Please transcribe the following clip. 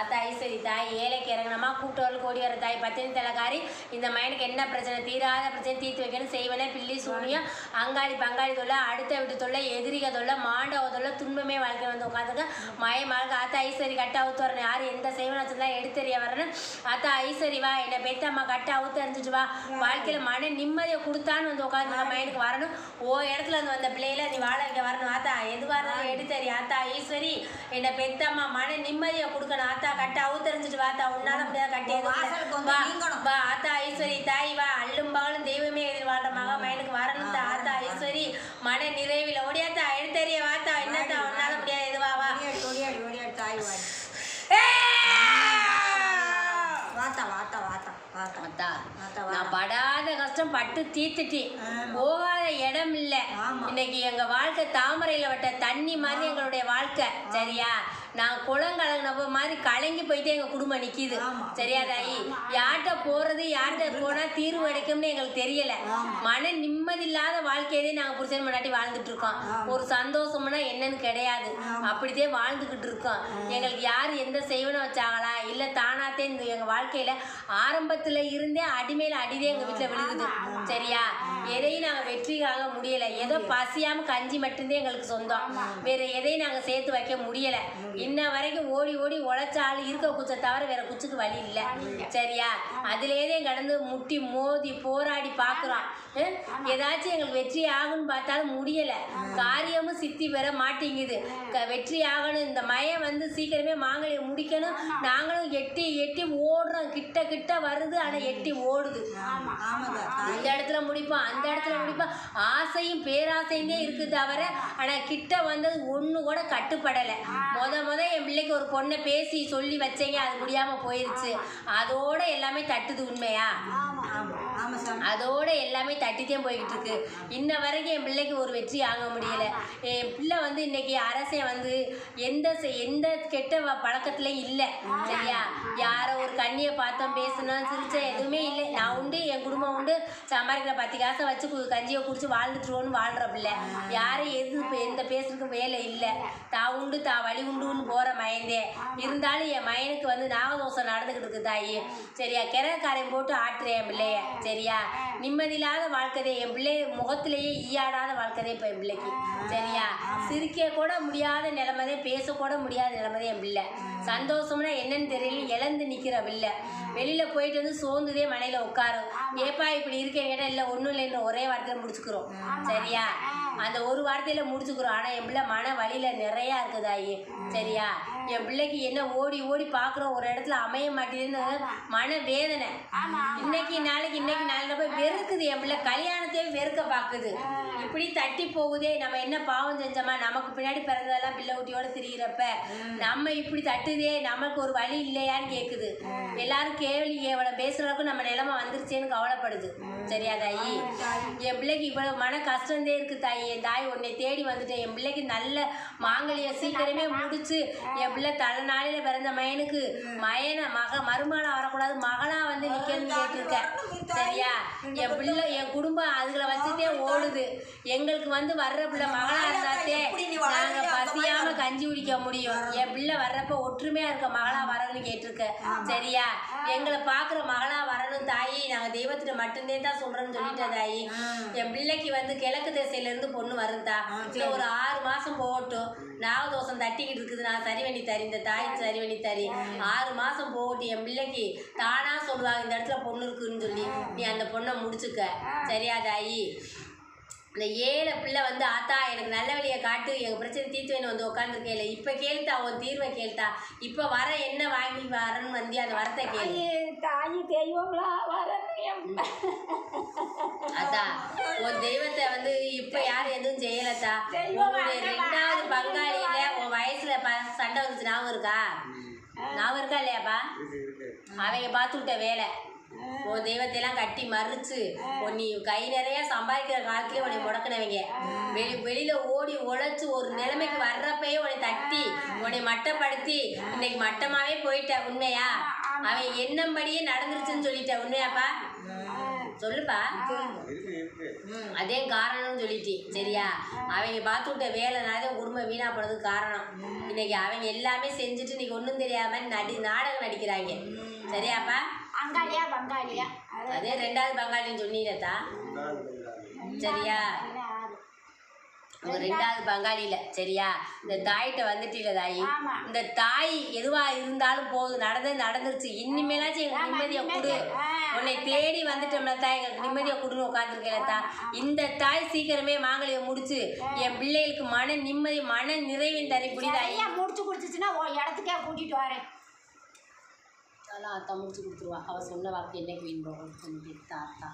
ஆத்தா ஐஸ்வரி தாய் ஏழைக்கு இறங்கினமா கூட்டோல் கோடி வர தாய் பத்தினி தலைக்காரி இந்த மைனுக்கு என்ன பிரச்சனை? தீராத பிரச்சனை தீர்த்து வைக்கணும் செய்வனே பில்லி சூனியம் அங்காளி பங்காளி தொல்லை அடுத்த வீட்டு தொல்லை எதிரிக தொல்லை மாண்டவ தொல்லை துன்பமே வாழ்க்கை வந்து உட்காந்துக்க. மய மழை ஆத்தா ஐஸ்வரி கட்ட அவுத்து வரணும். யார் எந்த செய்வன வச்சிருந்தா எடுத்தறிய வரணும்? ஆத்தா ஐஸ்வரி வா என்னை பெத்தம்மா கட்ட அவுத்து அறிஞ்சிட்டு வா. வாழ்க்கையில் மன நிம்மதியை கொடுத்தான்னு வந்து உட்காந்து மைனுக்கு வரணும். ஓ இடத்துல இருந்து வந்த பிள்ளையில நீ வாழ வைக்க வரணும். ஆத்தா எதுவாக இருந்தாலும் எடுத்தறி. ஆத்தா ஈஸ்வரி என்னை பெத்தம்மா மன நிம்மதியை கொடுக்கணும். ஆத்தா கட்ட அவுத்தறிஞ்சிட்டு வாத்தா. உன்னால முடியாத வந்து வா ஆத்தா ஈஸ்வரி தாய் வா. அள்ளும் பகலும் தெய்வமே எதிர் வாழ்ற மக மயனுக்கு வரணும் தா ஆத்தா ஈஸ்வரி மன நிறைவில் ஓடியாத்தா எடுத்தறிய வாத்தா. என்னத்தா உன்னால முடியாது. எதுவா வா தாய் வாத்தா வாத்தா வாத்தா வாத்தா. நான் படாத கஷ்டம் பட்டு தீர்த்துட்டேன் போகாத இடம் இல்ல. இன்னைக்கு எங்க வாழ்க்கை தாமரையில வட்ட தண்ணி மாதிரி எங்களுடைய வாழ்க்கை. சரியா? நான் குளம் கலங்கினப்ப மாதிரி கலங்கி போயிட்டு எங்க குடும்பம் நிக்குது. ஆமா. சரியா தாயி? யார்கிட்ட போறது யார்கிட்ட போனா தீர்வு கிடைக்கும்னு எங்களுக்கு தெரியல. மன நிம்மதி இல்லாத வாழ்க்கையதே நாங்க புருஷன் முன்னாடி வாழ்ந்துட்டு இருக்கோம். ஒரு சந்தோஷம்னா என்னன்னு கிடையாது. அப்படிதே வாழ்ந்துகிட்டு இருக்கோம். எங்களுக்கு யார் எந்த செய்வனை வச்சாங்களா? இல்ல தானாத்தே இந்த எங்க வாழ்க்கையில ஆரம்பத்துல இருந்தே அடிமையில அடிதே எங்க வீட்டுல விழுகுது. சரியா? எதையும் நாங்க வெற்றி காண முடியல. ஏதோ பசியாம கஞ்சி மட்டும்தான் எங்களுக்கு சொந்தம். வேற எதையும் நாங்க சேர்த்து வைக்க முடியல. இன்ன வரைக்கும் ஓடி ஓடி உழைச்சாலும் இருக்க குச்சை தவிர வேற குச்சுக்கு வழி இல்ல. சரியா? அதுலேயே கடந்து முட்டி மோதி போராடி பாக்குறோம். ஹம்? ஏதாச்சும் எங்களுக்கு வெற்றி ஆகும்னு பார்த்தாலும் முடியல. காரியமும் சித்தி பெற மாட்டேங்குது. க- வெற்றி ஆகணும். இந்த மயம் வந்து சீக்கிரமே மாங்கல்யம் முடிக்கணும். நாங்களும் எட்டி எட்டி ஓடுறோம். கிட்ட கிட்ட வருது. ஆனா எட்டி ஓடுது. இந்த இடத்துல முடிப்போம். அந்த இடத்துல முடிப்போம். ஆசையும் பேராசையும் தான் இருக்குது தவிர ஆனால் கிட்ட வந்தது ஒன்று கூட கட்டுப்படலை. முத முத என் பிள்ளைக்கு ஒரு பொண்ணை பேசி சொல்லி வச்சேங்க அது முடியாமல் போயிருச்சு. அதோட எல்லாமே தட்டுது உண்மையா? அதோட எல்லாமே தட்டித்தான் போய்கிட்டு இருக்கு இன்ன வரைக்கும் என் பிள்ளைக்கு ஒரு வெற்றி ஆக முடியல. என் பிள்ளை வந்து இன்னைக்கு அரசன் வந்து எந்த எந்த கெட்ட பழக்கத்துலயும் இல்லை சரியா? யாரோ தண்ணியை பார்த்தோம் பேசணும் சிரித்தேன் எதுவுமே இல்லை. நான் உண்டு என் குடும்பம் உண்டு. சம்பாதிக்கிற பத்து காசை வச்சு கு- கஞ்சியை குடிச்சு வாழ்ந்துட்டுருவோன்னு வாழ்கிற பிள்ளை யாரும் எது எந்த பேசுறதுக்கும் வேலை இல்லை. தா உண்டு தா வழி உண்டுன்னு போகிற மயந்தே. இருந்தாலும் என் மயனுக்கு வந்து நாகதோஷம் நடந்துக்கிட்டு இருக்கு தாயி. சரியா? கிரகக்காரையும் போட்டு ஆட்டுறேன் என் பிள்ளைய. சரியா? நிம்மதியில்லாத வாழ்க்கதே என் பிள்ளை முகத்திலேயே ஈயாடாத வாழ்க்கதே இப்போ என் பிள்ளைக்கு. சரியா? சிரிக்க கூட முடியாத நிலைமதே பேசக்கூட முடியாத நிலைமதே என் பிள்ளை. சந்தோஷம்னா என்னன்னு தெரியல இழந்து நிற்கிற பிள்ளை. வெளியில போயிட்டு வந்து சோர்ந்துதே மனையில உட்காரும் ஏப்பா இப்படி இருக்கேன் கேட்டால் இல்லை ஒன்றும் இல்லைன்ற ஒரே வார்த்தையில முடிச்சுக்கிறோம். சரியா? அந்த ஒரு வார்த்தையில முடிச்சுக்கிறோம். ஆனால் என் பிள்ளை மன வழியில நிறையா இருக்குது ஆயி சரியா? என் பிள்ளைக்கு என்ன ஓடி ஓடி பார்க்குறோம். ஒரு இடத்துல அமைய மாட்டேதுன்னு மன வேதனை இன்னைக்கு நாளைக்கு இன்னைக்கு நாளைக்கு போய் வெறுக்குது. என் பிள்ளை கல்யாணத்தையே வெறுக்க பார்க்குது. இப்படி தட்டி போகுதே. நம்ம என்ன பாவம் செஞ்சோமா? நமக்கு பின்னாடி பிறந்ததெல்லாம் பிள்ளை ஊட்டியோட திரியிறப்ப நம்ம இப்படி தட்டுதே. நமக்கு ஒரு வழி இல்லையான்னு கேட்குது எல்லாரும் கேள்வி எவ்வளோ பேசுற அளவுக்கு நம்ம நிலைமை வந்துருச்சேன்னு கவலைப்படுது. சரியா தாயி. என் பிள்ளைக்கு இவ்வளவு மன கஷ்டந்தே இருக்கு தாயி. என் தாய் உன்னை தேடி வந்துட்டேன். என் பிள்ளைக்கு நல்ல மாங்கல்ய சீக்கிரமே முடிச்சு. என் பிள்ளை தலை நாளில பிறந்த மயனுக்கு மயனை மக மருமகனா வரக்கூடாது. மகளா வந்து நிக்கணும்னு கேட்டிருக்கேன் சரியா? என் பிள்ளை என் குடும்பம் அதுகளை வச்சுட்டே ஓடுது. எங்களுக்கு வந்து வர்ற பிள்ளை மகளா இருந்தாத்தே நாங்க பசியாம கஞ்சி குடிக்க முடியும். என் பிள்ளை வர்றப்ப ஒற்றுமையா இருக்க மகளா வரணும்னு கேட்டிருக்க. சரியா? எங்களை பாக்குற மகளா வரணும் தாயி. நாங்க தெய்வத்திட்ட மட்டும்தே தான் சொல்றோம்னு சொல்லிட்டேன் தாயி. என் பிள்ளைக்கு வந்து கிழக்கு திசையில இருந்து பொண்ணு வருந்தா இன்னும் ஒரு ஆறு மாசம் போகட்டும். நாகதோஷம் தட்டிக்கிட்டு இருக்குது. நான் சரி பண்ணி தரி இந்த தாய் சரி பண்ணி தரி ஆறு மாசம் போகட்டும். என் பிள்ளைக்கு தானா சொல்லுவாங்க இந்த இடத்துல பொண்ணு இருக்குன்னு சொல்லி. நீ அந்த பொண்ணை முடிச்சுக்க. சரியா தாயி? இந்த ஏழை பிள்ளை வந்து ஆத்தா எனக்கு நல்ல வழியை காட்டு. எங்கள் பிரச்சனை தீர்த்து வேணும் வந்து உட்காந்துருக்கேன் இப்போ கேளுத்தா உன் தீர்வை கேளுத்தா இப்போ வர என்ன வாங்கி வரேன்னு வந்து அந்த வரத்தை கேளு. தாய் தெய்வங்களா வரணும் அதான் உன் தெய்வத்தை வந்து இப்போ யாரும் எதுவும் செய்யலத்தா. உன்னுடைய. ரெண்டாவது பங்காளியில உன் வயசுல ப சண்டை வந்துச்சு. ஞாபகம் இருக்கா? ஞாபகம் இருக்கா இல்லையாப்பா? அவங்க பார்த்து விட்ட வேலை. உன் தெய்வத்தையெல்லாம் கட்டி மறிச்சு நீ கை நிறைய சம்பாதிக்கிற காலத்திலே உன்னை முடக்கினவங்க. வெளி வெளியில ஓடி உழைச்சு ஒரு நிலைமைக்கு வர்றப்பயே உன்னை தட்டி உன்னை மட்டப்படுத்தி இன்னைக்கு மட்டமாவே போயிட்ட உண்மையா? அவன் எண்ணம்படியே நடந்துருச்சுன்னு சொல்லிட்ட உண்மையாப்பா? சொல்லுப்பா. இருக்கு இருக்கு ம் அதே காரணம்னு சொல்லிட்டு சரியா? அவங்க பார்த்து விட்ட வேலைனால குடும்பம் வீணா போனதுக்கு காரணம். இன்னைக்கு அவங்க எல்லாமே செஞ்சுட்டு இன்னைக்கு ஒன்றும் தெரியாம நடி நாடகம் நடிக்கிறாங்க. சரியாப்பா? அங்காளியா பங்காளியா? அது ரெண்டாவது பங்காளின்னு சொன்னீங்கத்தா. சரியா. அவங்க ரெண்டாவது பங்காளியில சரியா? இந்த தாயிட்ட வந்துட்டீல தாயி. இந்த தாய் எதுவா இருந்தாலும் போதும். நடந்தது நடந்துருச்சு. இனிமேலாச்சும் எங்களுக்கு நிம்மதியை கொடு. உன்னை தேடி வந்துட்டோம்ல தாய். எங்களுக்கு நிம்மதியை கொடுன்னு உட்காந்துருக்கேன் தா. இந்த தாய் சீக்கிரமே மாங்கலியை முடிச்சு என் பிள்ளைகளுக்கு மன நிம்மதி மன நிறைவின் தரை புரியுதாயி சரியா முடிச்சு கொடுத்துச்சுன்னா உன் இடத்துக்கே கூட்டிட்டு வரேன் அதெல்லாம் அத்தா முடிச்சு கொடுத்துருவா. அவ சொன்ன வாக்கு என்னைக்கு வீண் போகும்? தாத்தா.